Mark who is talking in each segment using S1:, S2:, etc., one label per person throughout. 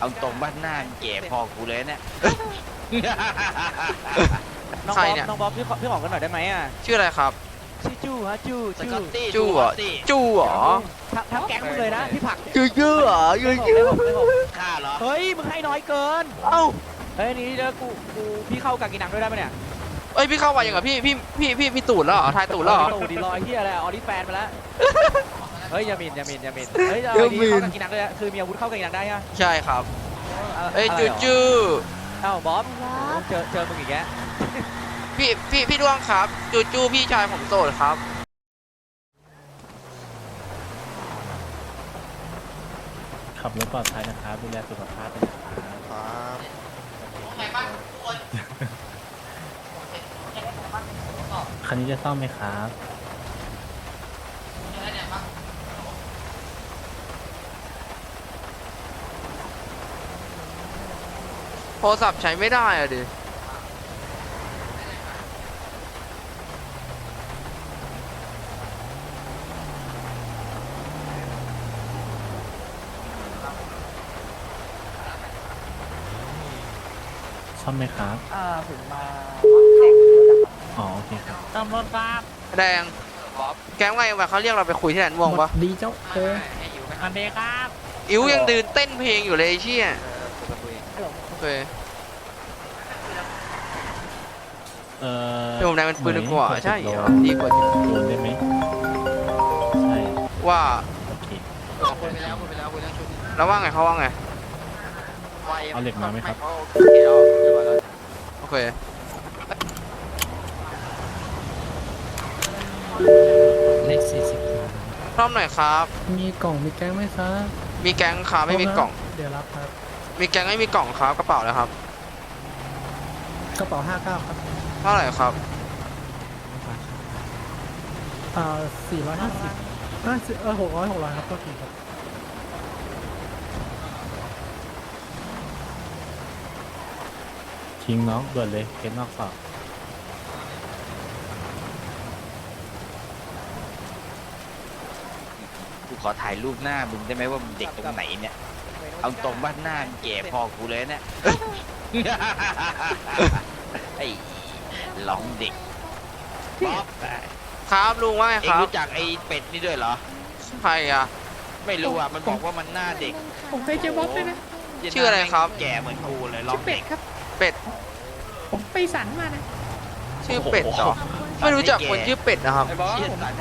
S1: เอาตรงบ้านหน้ามึงแก่พอกูเลยเนี่ย
S2: น้อง
S3: ใคร
S2: บ๊อบ
S3: เนี่ย
S2: น้องบ๊อบพี่ขอพี่ขอกันหน่อยได้ไหมอะ
S3: ชื่ออะไรครับ
S2: ชื่อจู้ฮะจู้
S1: ส
S2: จู้
S1: กอตตี้
S3: จู้เหรอ
S1: สกตตี้
S3: จู้เหรอ
S2: ทั้งทั้งแก๊งมึงเลยนะพี่ผัก
S3: ยูยูเหรอยูยู
S2: ไม่บอกไม่บอก
S1: ฆ่าเหรอ
S2: เฮ้ยมึงให้น้อยเกิน
S3: เอ้า
S2: เฮ้ยนี่เดี๋ยวกูกูพี่เข้ากากินังด้วยได้ไหมเนี่ย
S3: เอ้ยพี่เข้ามาอย่างกับพี่พี่พี่พี่พี่ตูดแล้วเหรอทายตูดแล้วเหรอ
S2: ตูดดีลอยเฮียอะไรออดิแฟนไปแล้ว เฮ้ยอยามินอยามินอยามินเฮ้ยเอาไอ้นี่เข้ากากินังด้วยนะคือมีอาวุธเข้ากากินังได้ฮะ
S3: ใช่ครับะเอ้ย
S2: อะไร
S3: จู
S2: หรอ
S3: จู
S2: เอ้าบ๊อบเจอเจอมึงอีกแก
S3: พี่พี่พี่ดวงครับ จูจูพี่ชายผมโสดครับ
S4: ขับรถปลอดภัยนะครับ ดูแลสุขภาพด้วยนะครับคันนี้จะซ่อมไหมครับ
S3: โทรศัพท์ใช้ไม่ได้อะดิ
S4: ซ่อมไหมครับ
S2: อ่าผมมา
S4: อ๋อ โอเคครับ
S2: ตำรวจครับ
S3: แดงแก๊งไงมาเขาเรียกเราไปคุยที่แหลนม่วงปะ
S4: ดีเจ้าเออ
S2: อันเดครับ
S3: อิ๋วยังตื่นเต้นเพลงอยู่เลยไอ้เชี่ยโอ เค
S4: เออ
S3: พี่ผมแดงเป็นปืนดีกว่าใช่เหรอดีกว่า
S4: โดนได้ไหมใช่
S3: ว่า
S4: โอเค
S1: คุยไปแล้วคุยไปแล้วคุยเรื่องชุด
S3: แล้วว่าไงเขาว่าไง
S4: เอาเหล็กมาไหมครับ
S1: โอเคแล้วเรียบร้อยแล้ว
S3: โอเค
S4: เลขสี่สิบ
S3: พร้อมหน่อยครับ
S4: มีกล่องมีแก้งไหมครับ
S3: มีแก๊งครับไม่มีกล่อง
S4: เดี๋ยวรับครับ
S3: มีแก๊งไม่มีกล่องครับกระเป๋าเลยครับ
S4: กระเป๋าห้าเก้าครับ
S3: เท่าไหร่ครับ
S4: อ่าสี่ร้อยห้าสิบห้าสิบเออหกร้อยหกร้อยครับก็กี่ครับทิ้งน้องด่วนเลยเคสนอกสอบ
S1: กูขอถ่ายรูปหน้ามึงได้ไหมว่ามึงเด็กตรงไหนเนี่ย เอาตรงบ้านหน้ามึงแก่พอกูเลยเนี่ย ไอ้หลองเด็กบ๊อบ
S3: ครับลุงว่าไง
S1: เอ็
S3: ค
S1: ง
S3: รับ
S1: รู้จักไอ้เป็ดนี่ด้วยเหรอ
S3: ใครอะ
S1: ไม่รู้อะ มันบอกว่ามันหน้าเด็ก
S5: ผมเคยเจอบ๊อบด้วยนะ
S3: ชื่ออะไรครับ
S1: แก่เหมือนกูเลยลอ
S5: ชื่
S1: ง
S5: อเป็
S1: เด็
S5: ด
S1: ก
S5: ครับ
S3: เป็ด
S5: ผมไปสันมานะ
S3: ชื่อเป็ดเหรอ ไม่รู้จักคนชื่อเป็ดนะครับ
S6: ไอ้บอส
S1: เชี่ยสัญ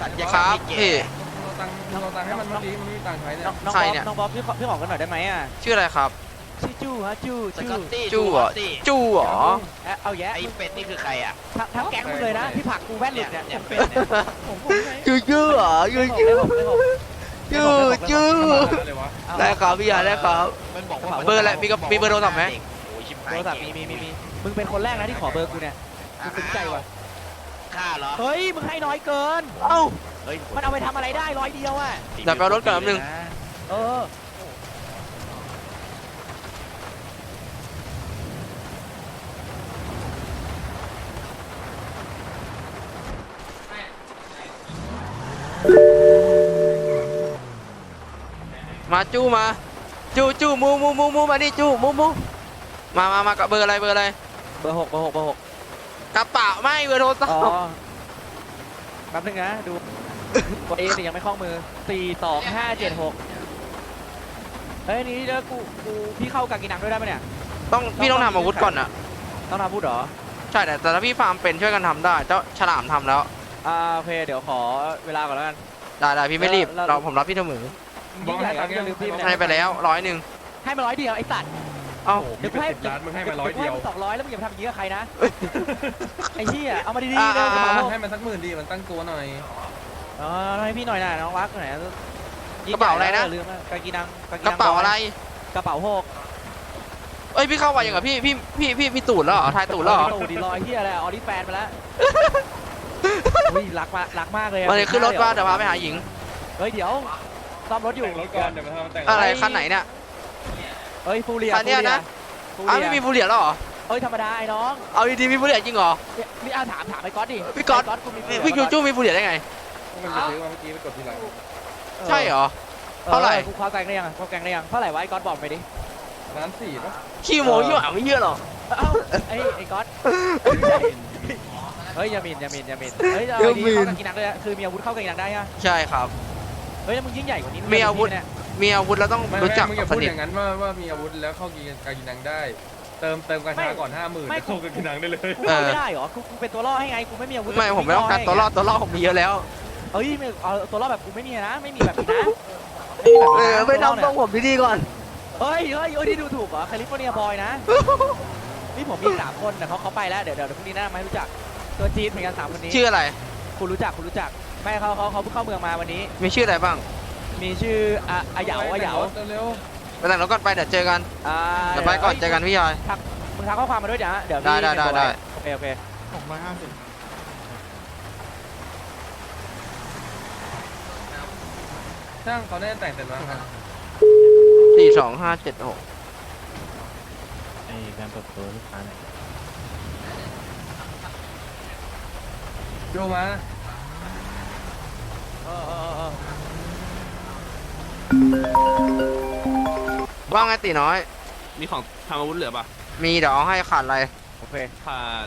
S1: สัญญาก
S3: ค
S1: รรม
S3: รับ
S1: ที่
S3: พี่
S1: แก่
S6: เรา ตังค์เราตังค์ให้มันเมื่อกี้มันไม่มีตังค์ใช้เนี่ย
S2: น้องน้อง
S3: ใคร
S2: บ๊อบ
S3: เนี่ย
S2: น้องบ๊อบพี่ขอพี่ขอกันหน่อยได้ไหมอะ
S3: ชื่ออะไรครับ
S2: ชื่อจู้ฮะจู้
S1: ส
S2: จู้
S1: กอตตี้
S3: จู้เหรอ
S1: สกตตี้
S3: จู้เหรอ
S2: เอ๊ะเอาแยะ
S1: ไอ้เป็ดนี่คือใครอะ
S2: ทั้งทั้งแก๊งมึงเลยนะพี่ผักกูแว่นหลุ
S1: เนี่ย
S2: ดเนี่ย
S1: เนี่ยเป็ดเนี่ย
S5: ผมผมใช้
S3: ยูยูเหรอยูยู
S2: ไม่บอกไม่บอก
S3: ยูยู
S6: เลยวะ
S3: ได้ครับพี่ยาได้ครับ
S1: มันบอกว่า
S3: เบอร์อะไรมีกับมีเบอร์โทรศัพท์ไหม
S1: โอ้ยชิบหา
S2: โท
S1: ย
S2: รศัพท์มีมีมีมีมึงเป็นคนแรกนะที่ขอเบอร์กูเนี่ยกูซึ้งใจว่ะ
S1: ฆ่าเหรอ
S2: เฮ้ยมึงให้น้อยเกิน
S3: เอ้า
S1: เฮ้ย
S2: มันเอาไปทำอะไรได้ร้อยเดียวอะ
S3: เดี๋ยวไปเอารถก่อนแป๊บนึง
S2: เออ
S3: มาจู้มา จู้จู้มูมูมูมูมานี่จู้มูมูมามามากับเบอร์อะไรเบอร์อะไร
S2: เบอร์หกเบอร์หกเบอร์หก
S3: กระเป๋าไม่เบอร์โทรศัพ
S2: อ๋อ
S3: ท์
S2: แป๊บนึงนะดู กดเอเนี่ยยังไม่คล่องมือสี่สองห้าเจ็ดหกเฮ้ยนี่เดี๋ยวกูกูพี่เข้ากากินังด้วยได้ไหมเนี่ย
S3: ต้องพี่ต้องทำอาวุธก่อนอะ
S2: ต้องทำพูดเหรอ
S3: ใช่แต่แต่ถ้าพี่ฟาร์มเป็นช่วยกันทำได้ เจ้าฉลามทำแล้ว
S2: อ่าโอเคเดี๋ยวขอเวลาก่อนแล้วกัน
S3: ได้ได้พี่ไม่รีบ
S2: แล้ว
S3: เราผมรับพี่เสมอ
S2: ยิ่งใหญ่ครับอย่าลืมพี่
S3: ให้ไปแล้วร้อยหนึ่ง
S2: ให้มาร้อยเดียวไอ้สัตว์
S3: เอ้า
S2: เดี๋ยวกูให้
S6: สิบล้านมึงให้มาร้อยเดียว
S2: กูให้มึงสองร้อยแล้วมึงอย่าไปทำอย่างนี้กับใครนะไอ้เหี้ยเอามาดี
S3: อ่า
S2: ๆเร็วกระเป๋า
S3: อ่า
S2: หก
S6: ให้มันสักหมื่นดีมันตั้งตัวหน่อย
S2: เออให้พี่หน่อยนะน้องรักหน่อย
S3: กระเป๋าอะไรนะ
S2: ย่ลืมกากินัง
S3: กระเป๋าอะไร
S2: กระเป๋าหก
S3: เอ้ยพี่เข้ามาอย่างกับพี่พี่พี่พี่พี่ตูดแล้วเหรอทายตูดแล้วเหรอ
S2: ตูดดีลอยเหี้ยอะไรออดิแฟนไปแล้วอุ้ยรักมากรักมากเลย
S3: มาเลยขึ้นรถว่าเดี๋ยวพาไปหาหญิง
S2: เฮ้ยเดี๋ยวซ่อมรถอยู่
S6: แต่งรถก่อนเดี๋ยวมาทำแต่ง
S3: อะไรคันไหนเนี่ย
S2: เฮ้ยฟูเรีย
S3: คันเนี้ยนะ
S2: ฟู
S3: อ้าว
S2: เรี
S3: ไม่
S2: ย
S3: มีฟูเหลียแล้วเหรอ
S2: เฮ้ยธรรมดาไอ้น้อง
S3: เอาดีๆมีฟูเหลียจริงเหรอ
S2: นี่เอาถามถามไอ้ก๊อตดิ
S3: พี่ก๊อต
S2: ไกูมีฟูเรีย
S3: พี่จูจูมีฟูเหลียได้ไง
S6: มันจะซื้อมาเมื่อกี้ไปกดทีหลัง
S3: ใช่เหรอ เท่าไหร่
S2: กูเข้าแกงได้ยังเข้าแกงได้ยัง เท่าไหร่วะไอ้ก๊อตบอกไปดิ
S6: ร้านสี่ปะ
S3: ขี้โมยี่หว่าไม่เยอะหรอก
S2: เอ้าไอ้ไอ้ก๊อตเฮ้ยอยามินอยามินอยามินเฮ้ยเอาดีเข้ากับกินังด้วยอะคือมีอาวุธเข้ากับกินังได้ฮะ
S3: ใช่ครับ
S2: เฮ้ยแล้วมึงยิ่งใหญ่กว่านี้
S3: มีอาวุธ
S2: เนี่ย
S3: มีอาวุธแล้วต้อง
S6: ไม่
S3: รู้จัก
S6: มึงอย่า
S3: ส
S6: พูด
S3: นิ
S6: อ
S3: ท
S6: ย่างนั้นว่าว่ามีอาวุธแล้วเข้ากินกากินังได้ เติมเติมกาชาก่อนห้าหมื่นแล้วเข้ากับกินังได้เลย
S2: กูเข้าไม่ได้เหรอกูกูเป็นตัวล่อให้ไงกูไม่มีอาวุธ
S3: ไม่ผมไม่ต้องการตัวรอดตัวรอดผมมีเยอะแล้ว
S2: เอ้ยไม่เอาตัวล่อแบบกูไม่มีนะ ไม่มีแบบนี้นะไม่มีแบบ
S3: เอ
S2: นี้
S3: อ
S2: นะ
S3: ไม่
S2: ตัว
S3: ต้
S2: ล่
S3: อง
S2: เนี่ย
S3: ต้องผมดีๆก่อน
S2: เฮ้ยเฮ้ยเฮ้ยนี่ดูถูกเหรอแคลิฟอร์เนียบอยนะ นี่ผมมีสามคนแต่เขาเขาไปแล้ว เดี๋ยวเดี๋ยวพรุ่งนี้หน้าไม่รู้จัก ตัวจีนเหมือนกันสามคนนี้
S3: ชื่ออะไร
S2: คุณรู้จักคุณรู้จัก ไม่เขาเขาเขาเพิ่งเข้าเมืองมาวันนี้
S3: มีชื่ออะไรบ้าง
S2: มีชื่ออะอาเหยาอาเหยา
S6: เร็ว
S3: ไปแต่งรถก่อนไปเดี๋ยวเจอกัน
S2: อ่า
S3: เดี๋ยวไปก่อนเจอกันพี่ชาย
S2: มึงทักข้อความมาด้วยเดี๋ยวฮะเดี๋ยว
S3: ได้ได้
S2: พี่เป็นตัว
S3: ได้
S2: โอเคโอเค
S6: หกร้อยห้าสิบ ช่างเขาได้แต่งเสร็จแล้วครับ
S3: สี่สองห้าเจ็ดหก
S4: ไอ้การเปิดตัวลูกค้าหน่อย
S6: โยมา
S2: เออเออเออ
S3: ว่าไงตีน้อย
S7: มีของทำอาวุธเหลือปะ
S3: มีเดี๋ยวเอาให้ขาดอะไร
S2: โอเค
S7: ขาด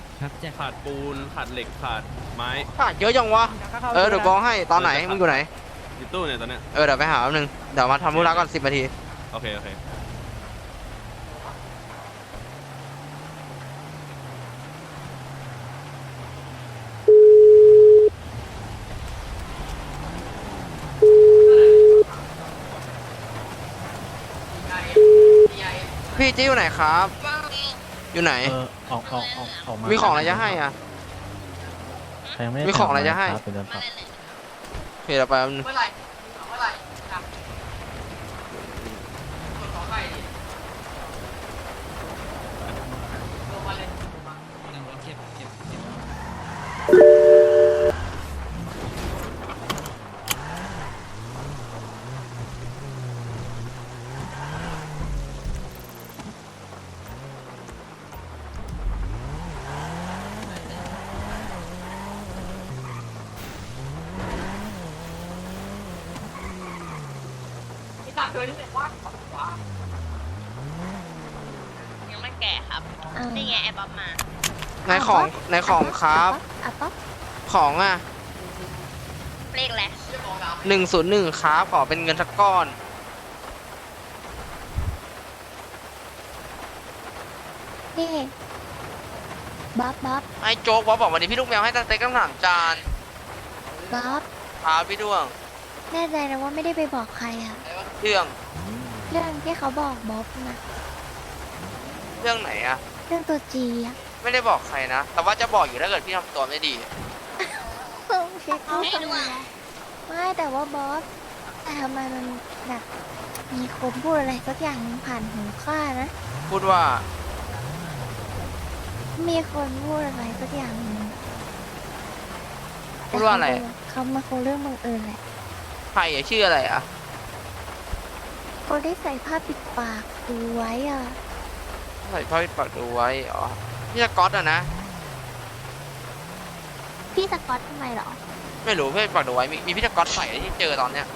S7: ขาดปูนขาดเหล็กขาดไม้
S3: ขาดเยอะจังวะ เออเดี๋ยวกองให้ตอนไหนมึงอยู่ไหน
S7: อยู่ตู้เนี่ยตอนเนี้ย
S3: เออเดี๋ยวไปหาแป๊บนึงเดี๋ยวมาทำธุระก่อนสิบนาที
S7: โอเค โอเค
S3: พี่จี้อยู่ไหนครับ อยู่ไหน
S4: เออออกออกออกออกมา
S3: มีของอะไรจะให้อะ
S4: ใครยังไม่ได้
S3: มีของอะไรจะให้
S4: ครับเป็นเดินต่อ
S3: โอเคเดี๋ยวไปแป๊บนึง
S8: ยังไม่ แก่ครับนี่ไงแอปป๊อปมา
S3: ในของในของครับ
S8: อะป๊อป
S3: ของอะ
S8: เลขแหละ
S3: หนึ่งศูนย์หนึ่งครับ ขอเป็นเงินสักก้อน
S8: นี่บ๊อบบ๊อบ
S3: ไอ้โจ๊กบอกบอกวันนี้พี่ลูกแมวให้สเต็กตั้งสามจาน
S8: บ๊อบ
S3: ครับพี่ด้วง
S8: แน่ใจนะว่าไม่ได้ไปบอกใครอะ
S3: เรื่อง
S8: เรื่องที่เขาบอกบ๊อบนะ
S3: เรื่องไหนอะ
S8: เรื่องตัวจีอะ
S3: ไม่ได้บอกใครนะ แต่ว่าจะบอกอยู่ถ้าเกิดพี่ทำตัวไม่ดี
S8: เช็คเอาทำไมไม่แต่ว่าบ๊อบแต่ทำไมมันแบบมีคนพูดอะไรสักอย่างหนึงผ่านหูข้านะ
S3: พูดว่า
S8: มีคนพูดอะไรสักอย่างหนึง
S3: พูดว่าอะไร
S8: เขามาคงเรื่องบังเอิญแหละ
S3: ใครอะชื่ออะไรอะ
S8: คนที่ใส่ผ้าปิดปากดูไว้อะ
S3: ใส่ผ้าปิดปากดูไว้อ๋อพี่สก๊อตอะนะ
S8: พี่สกอตทำไมเหรอ
S3: ไม่รู้พี่ปากดูไว้มีมีพี่สก๊อตใส่ที่เจอตอนเนี้ย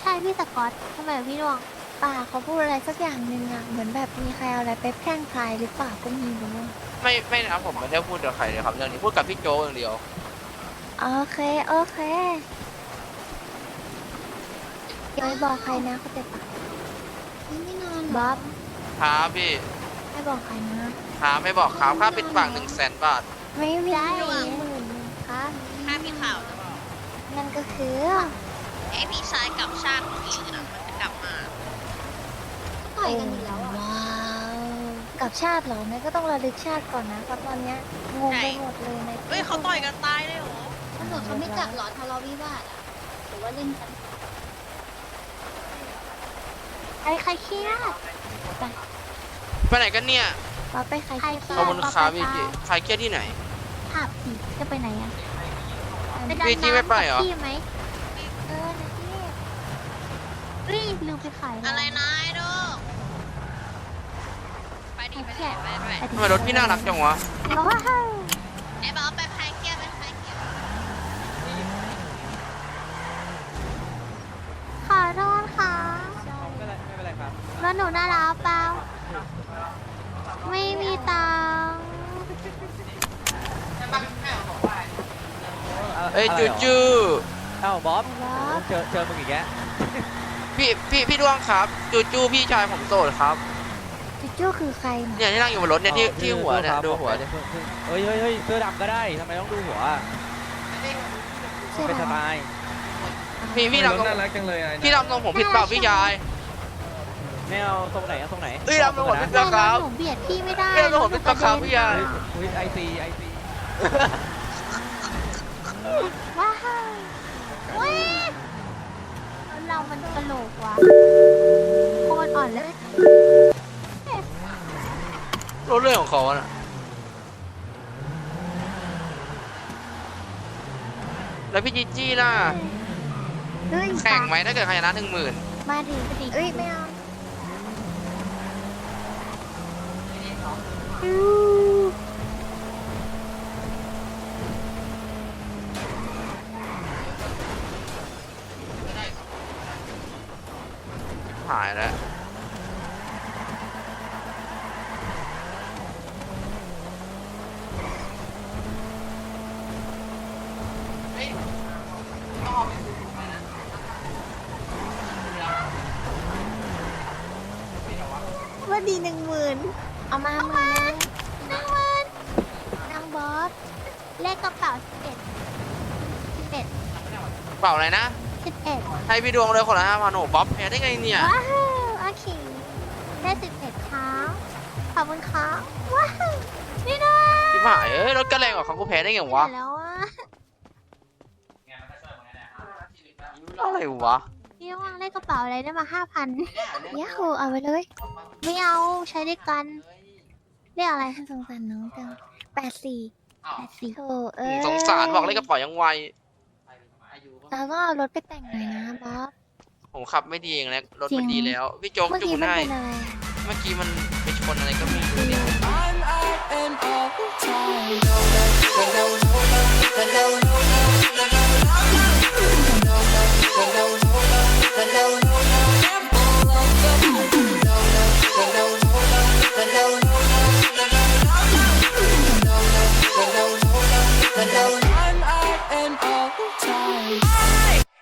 S8: ใช่พี่สกอตทำไมพี่ดวงป่าเขาพูดอะไรสักอย่างหนึ่งอะเหมือนแบบมีใครเอาอะไรไปแพร่งพรายหรือเปล่าก็ไม่รู้
S3: ไม่ไม่นะผมไม่ได้พูดกับใครเลยครับเรื่องนี้พูดกับพี่โจอย่างเดียว
S8: โอเคโอเคอย่าไปบอกใครนะเขาใจปะไม่นอนบ๊อบ
S3: ครับพี่
S8: ไม่บอกใครนะ
S3: ครับไม่บอกครับค่าปิดปากหนึ่งแสนบาท
S8: ไม่มีหมื่นหนึ่งครับ
S9: ถ้าพี่ข่าวจะบอก
S8: นั่นก็คือ
S9: ไอพี่ชายกับชาติของอีกอะมันจะกลับมา
S8: ต่อยกันอีกแล้วอะว้าวกับชาติเหรอเนี่ยก็ต้องระลึกชาติก่อนนะเพราะตอนเนี้ยงงไปหมดเลยใน
S9: เฮ้ยเขาต่อยกันตายเลยเหรอ
S8: ตำรวจเขาไม่จับหรอทะเลาะวิวาทอะหรือว่าเล่นกันใครใครเครียด
S3: ไป ไหนกันเนี่ย
S8: เราไปใครเครียด
S3: ขอบคุณครับพี่จีใครเครียดที่ไหน
S8: ถามสิจะไปไหนอะ
S3: พี่จี้ไม่ไปเหรอ
S8: พี่ไหมเออนะพี่รีบลืมไปขาย
S9: อะไรนะไอ้ดูไปดิไปดิไปด้วย
S3: ทำไมรถพี่น่ารักจังวะ
S8: ว้าว
S9: ไอ้บอกไปพายเกียร์ไปพายเกียร์
S8: ขอโทษค่ะ
S2: ไม่เป็นไรไม่เป็นไรครับ
S8: แล้วหนูน่ารักเปล่า
S2: ค
S3: อ้ย
S2: อะไร
S3: จู
S2: หรอ
S3: จู
S2: เอ้าบ๊อบ
S10: บอส
S2: เจอเจอมึงอีกแล้ว
S3: พี่พี่พี่ดวงครับ จูจูพี่ชายผมโสดครับ
S10: จูจูคือใครนะ
S3: เนี่ยที่นั่งอยู่บนรถเนี่ยที่ที่หัวเนี่ยดูหัวเนี่ย
S2: เฮ้ยเฮ้ยเฮ้ยเสื้อดำก็ได้ทำไมต้องดูหัว
S10: ใช่
S2: เป็น
S10: ไห
S2: ส
S10: ม
S2: ไตล์
S3: พี่พี่
S6: รถ
S3: ดำตรง
S6: น่ารักจังเลยไอ้นะ
S3: พี่ดำตรงผมผิดเปล่าพี่ชาย
S2: ไม่เอาทรงไหนเอาทรงไหน
S3: เอ้ยเอาไปหมด
S2: นะ
S3: เสื้อขาว
S10: หนูเบียดพี่ไม่ได้
S3: เอ้ยแล้วผมเป็นปลาขาวพี่ยา
S2: เฮ้ยไอซีไอซี
S10: ว้าวเว้ยเรามันกระโหลกว่ะโคตรอ่อนเลย
S3: รถเรื่องของเขาอะแล้วพี่จีจี้ล่ะ
S10: เฮ้ย
S3: แข่งไหมถ้าเกิดใครชนะหนึ่งหมื่น
S10: มาดิมาดิเอ้ยไม่เอาอือ
S3: หายแล้ว
S10: ว่าดีหนึ่งหมื่นเอามาหมื่นหนึ่งหมื่นนางบอส เลขกระเป๋าสิบเอ็ดสิบเอ็ด
S3: เปล่าอะไรนะ
S10: สิบเอ็ด
S3: ให้พี่ดวงเลยคนละห้าพันโอ้บ๊อบแพ้ได้ไงเนี่ย
S10: ว้าวโอเคได้สิบเอ็ดครั้งขอบคุณครับว้าวนี่นะ
S3: พี่หายเอ้ยรถก็แรงกว่าเขากูแพ้ได้ไงวะ
S10: เห็นแล้วอะ
S3: อะไรวะ
S10: พี่ว่างเลขกระเป๋าอะไรได้มาห้าพันยาฮูเอาไปเลย ไม่เอาใช้ด้วยกันเรียกอะไรสงสารน้องจังแปดสี่แปดสี่โธ่เออ
S3: สงสารบอกเลยกระเป๋ายังไว
S10: แล้วก็เอารถไปแต่งหน่อยนะบ๊อบ
S3: ผมขับไม่ดีเองแล้วรถมันดีแล้วพี่โจ๊ก
S10: เมื่อ
S3: จู
S10: กี้ได้
S3: เมื่อกี้มันไปชนอะไรก็มีเลย